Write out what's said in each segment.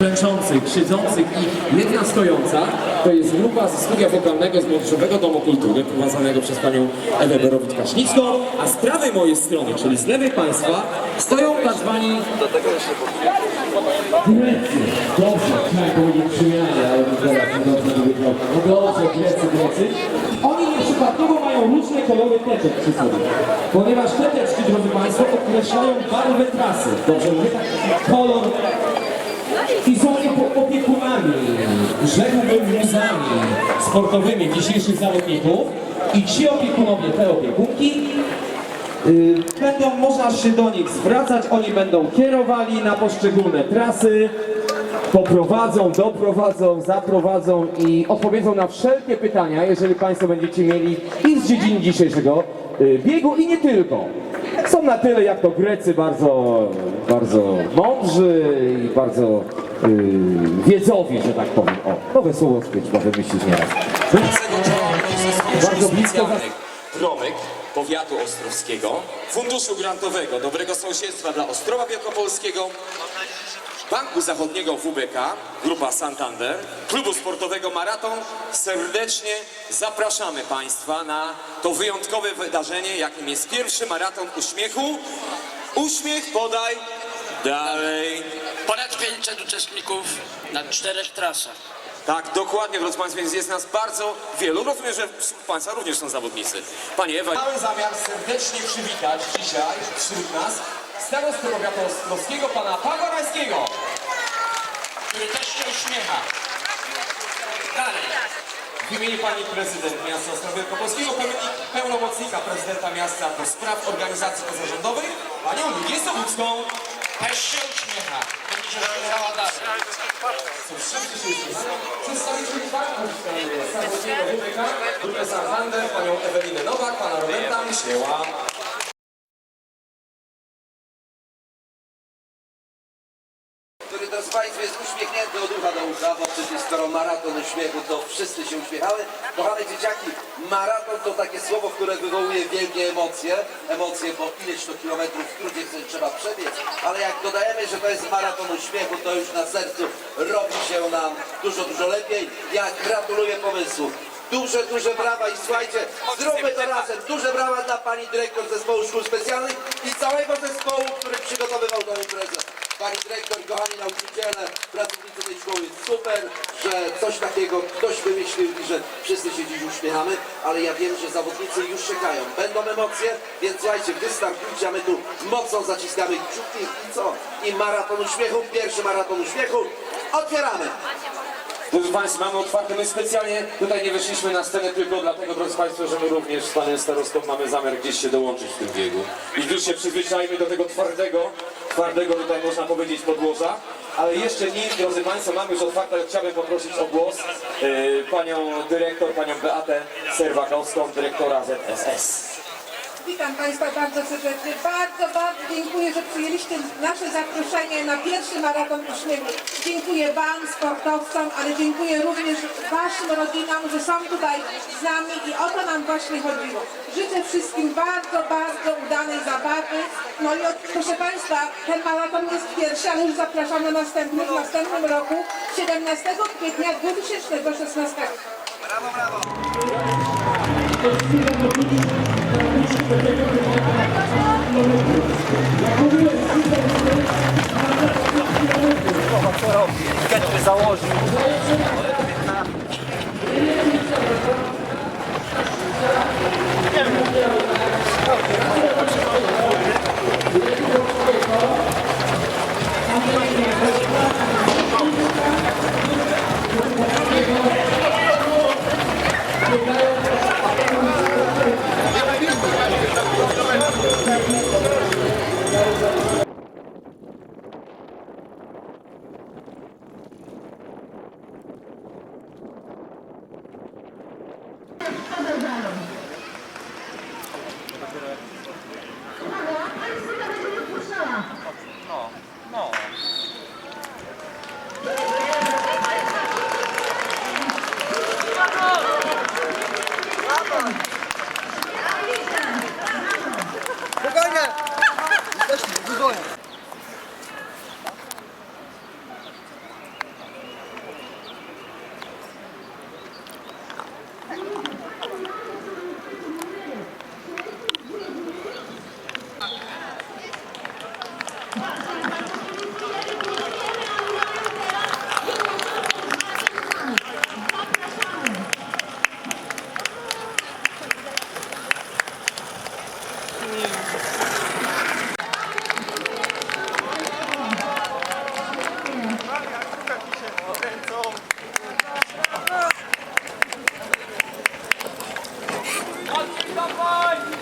klęczących, siedzących i jedna stojąca to jest grupa ze studia wokalnego z Młodzieżowego Domu Kultury prowadzonego przez panią Ewę Berowicz-Kaśnicką, a z prawej mojej strony, czyli z lewej państwa, stoją tak zwani Grecy. Dobrze, chciałem powiedzieć Rzymianie, ale to teraz nie dobrze wygląda. No dobrze, Grecy, Grecy. Oni nieprzypadkowo mają różne kolory teczek przy sobie, ponieważ te teczki, drodzy Państwo, określają barwę trasy. Dobrze mówię, tak kolor i są opiekunami, rzekłbym muzami sportowymi dzisiejszych zawodników. I ci opiekunowie, te opiekunki y, będą, można się do nich zwracać, oni będą kierowali na poszczególne trasy, poprowadzą, doprowadzą, zaprowadzą i odpowiedzą na wszelkie pytania, jeżeli Państwo będziecie mieli i z dziedziny dzisiejszego y, biegu i nie tylko. Są na tyle jak to Grecy bardzo, bardzo mądrzy i bardzo y, wiedzowi, że tak powiem. O, nowe słowo z trzeba wymyślić nieraz. Bardzo blisko promyk powiatu ostrowskiego, Funduszu Grantowego Dobrego Sąsiedztwa dla Ostrowa Wielkopolskiego, Banku Zachodniego WBK, Grupa Santander, Klubu Sportowego Maraton. Serdecznie zapraszamy Państwa na to wyjątkowe wydarzenie, jakim jest pierwszy maraton uśmiechu. Uśmiech podaj dalej. Ponad 500 uczestników na czterech trasach. Tak, dokładnie, drodzy Państwo, więc jest nas bardzo wielu. Rozumiem, że wśród Państwa również są zawodnicy. Panie Ewa, mamy zamiar serdecznie przywitać dzisiaj wśród nas starostę powiatu ostrowskiego, pana Pawła Rajskiego. który też się uśmiecha. Dalej. W imieniu pani prezydent miasta Ostrowa Wielkopolskiego, pełni- pełnomocnika prezydenta miasta do spraw organizacji pozarządowej, panią Lidię Sobucką. Też się uśmiecha. Będzie się uśmiechała dalej. Przedstawicieli e, Zachodniego WBK, grupę Santander, panią Ewelinę Nowak, pana Roberta Myśieła. który drodzy Państwo jest uśmiechnięty od ucha do ucha, bo przecież skoro maraton uśmiechu, to wszyscy się uśmiechały. Kochane dzieciaki, maraton to takie słowo, które wywołuje wielkie emocje. Emocje, bo ileś to kilometrów w skrócie trzeba przebiec, ale jak dodajemy, że to jest maraton uśmiechu, to już na sercu robi się nam dużo, dużo lepiej. Ja gratuluję pomysłu. Duże, duże brawa i słuchajcie, zróbmy to razem. Duże brawa dla pani dyrektor zespołu szkół specjalnych i całego zespołu, który przygotowywał tę imprezę. Pani dyrektor, kochani nauczyciele, pracownicy tej szkoły, super, że coś takiego ktoś wymyślił i że wszyscy się dziś uśmiechamy, ale ja wiem, że zawodnicy już czekają. Będą emocje, więc słuchajcie, wystartujcie, a my tu mocno zaciskamy kciuki i co? I maraton uśmiechu, pierwszy maraton uśmiechu, otwieramy! Drodzy Państwo, mamy otwarte. My specjalnie tutaj nie weszliśmy na scenę tylko dlatego, drodzy Państwo, że my również z Panem Starostą mamy zamiar gdzieś się dołączyć w tym biegu. I już się przyzwyczajmy do tego twardego, twardego tutaj można powiedzieć podłoża. Ale jeszcze nim, drodzy Państwo, mamy już otwarte, chciałbym poprosić o głos e, Panią Dyrektor, Panią Beatę Serwakowską, Dyrektora ZSS. Witam Państwa bardzo serdecznie. Bardzo, bardzo dziękuję, że przyjęliście nasze zaproszenie na pierwszy maraton uśmiechu. Dziękuję Wam, sportowcom, ale dziękuję również Waszym rodzinom, że są tutaj z nami i o to nam właśnie chodziło. Życzę wszystkim bardzo, bardzo udanej zabawy. No i od, proszę Państwa, ten maraton jest pierwszy, ale już zapraszam na następny w następnym roku, 17 kwietnia 2016. Co robi? Ketry założył. Thank you. Hello. Давай!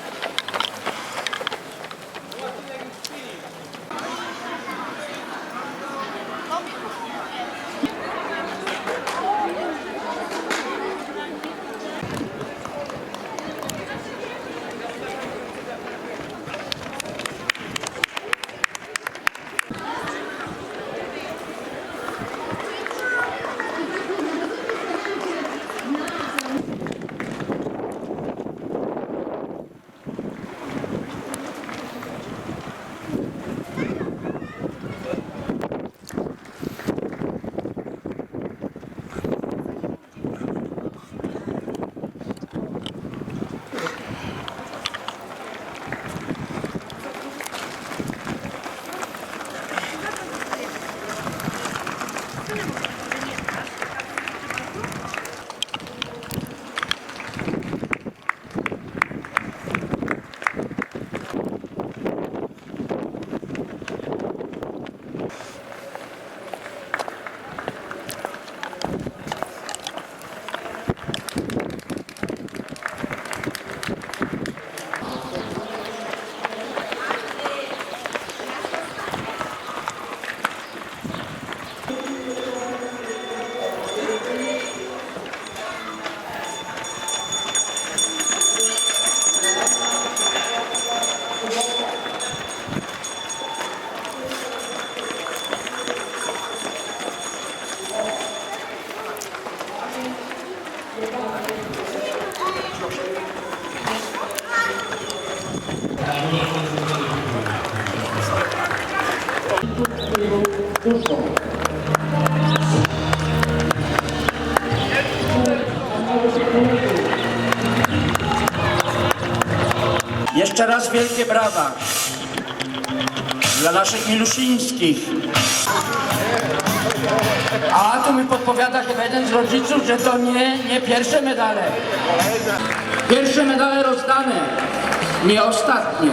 Jeszcze raz wielkie brawa dla naszych miluszyńskich. A tu mi podpowiada chyba jeden z rodziców, że to nie, nie pierwsze medale. Pierwsze medale rozdane, nie ostatnie.